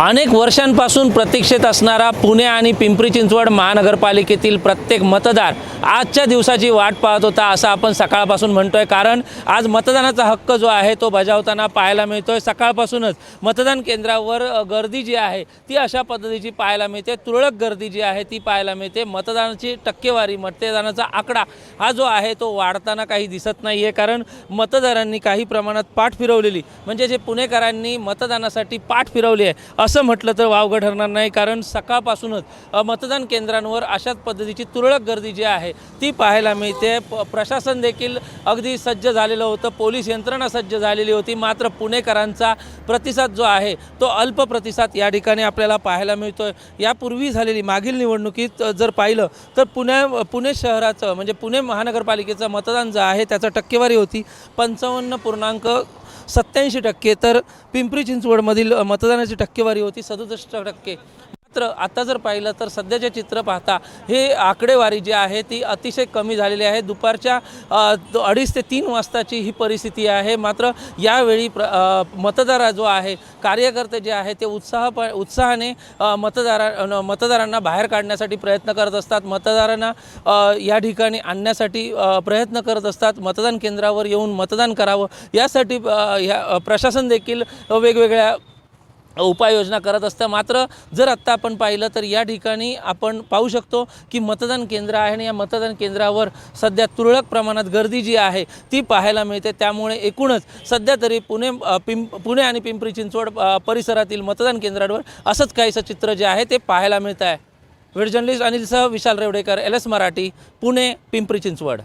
अनेक वर्षांपासून प्रतीक्षेत असणारा पुणे आणि पिंपरी चिंचवड महानगरपालिकेतील प्रत्येक मतदार आजच्या दिवसाची वाट पाहत होता असं आपण सकाळपासून म्हणतोय. कारण आज मतदानाचा हक्क जो आहे तो बजावताना पाहायला मिळतोय. सकाळपासूनच मतदान केंद्रावर गर्दी जी आहे ती अशा पद्धतीची पाहायला मिळते. तुरळक गर्दी जी आहे ती पाहायला मिळते. मतदानाची टक्केवारी मतदानाचा आकडा हा जो आहे तो वाढताना काही दिसत नाही आहे कारण मतदारांनी काही प्रमाणात पाठ फिरवलेली म्हणजे जे पुणेकरांनी मतदानासाठी पाठ फिरवली आहे असं म्हटलं तर वावगं ठरणार नाही. कारण सकाळपासूनच मतदान केंद्रांवर अशाच पद्धतीची तुरळक गर्दी जी आहे ती पाहायला मिळते. प प्रशासन देखील अगदी सज्ज झालेलं होतं. पोलीस यंत्रणा सज्ज झालेली होती. मात्र पुणेकरांचा प्रतिसाद जो आहे तो अल्प प्रतिसाद या ठिकाणी आपल्याला पाहायला मिळतोय. यापूर्वी झालेली मागील निवडणुकीत जर पाहिलं तर पुण्या पुणे शहराचं म्हणजे पुणे महानगरपालिकेचं मतदान जे आहे त्याचं टक्केवारी होती पंचावन्न पूर्णांक सत्याऐंशी टक्के. तर पिंपरी चिंचवडमधील मतदानाची टक्केवारी होती सदुसष्ट टक्के. मात्र आता जर पाहिलं तर सध्याचे चित्र पाहता हे आकडेवारी जी आहे ती अतिशय कमी झालेली आहे. दुपारच्या अडीच ते तीन वाजताची ही परिस्थिती आहे. मात्र यावेळी प्र मतदार जो आहे कार्यकर्ते जे आहे ते उत्साह प उत्साहाने मतदारा मतदारांना बाहेर काढण्यासाठी प्रयत्न करत असतात. मतदारांना या ठिकाणी आणण्यासाठी प्रयत्न करत असतात. मतदान केंद्रावर येऊन मतदान करावं. यासाठी या प्रशासन देखील वेगवेगळ्या उपाययोजना करत असतं. मात्र जर आत्ता आपण पाहिलं तर या ठिकाणी आपण पाहू शकतो की मतदान केंद्र आहे आणि या मतदान केंद्रावर सध्या तुरळक प्रमाणात गर्दी जी आहे ती पाहायला मिळते. त्यामुळे एकूणच सध्या तरी पुणे पिं पिंप पुणे आणि पिंपरी चिंचवड परिसरातील मतदान केंद्रांवर असंच काहीसं चित्र जे आहे ते पाहायला मिळत आहे. व्हिडिओ जर्नलिस्ट अनिलसह विशाल रेवडेकर एल एस मराठी पुणे पिंपरी चिंचवड.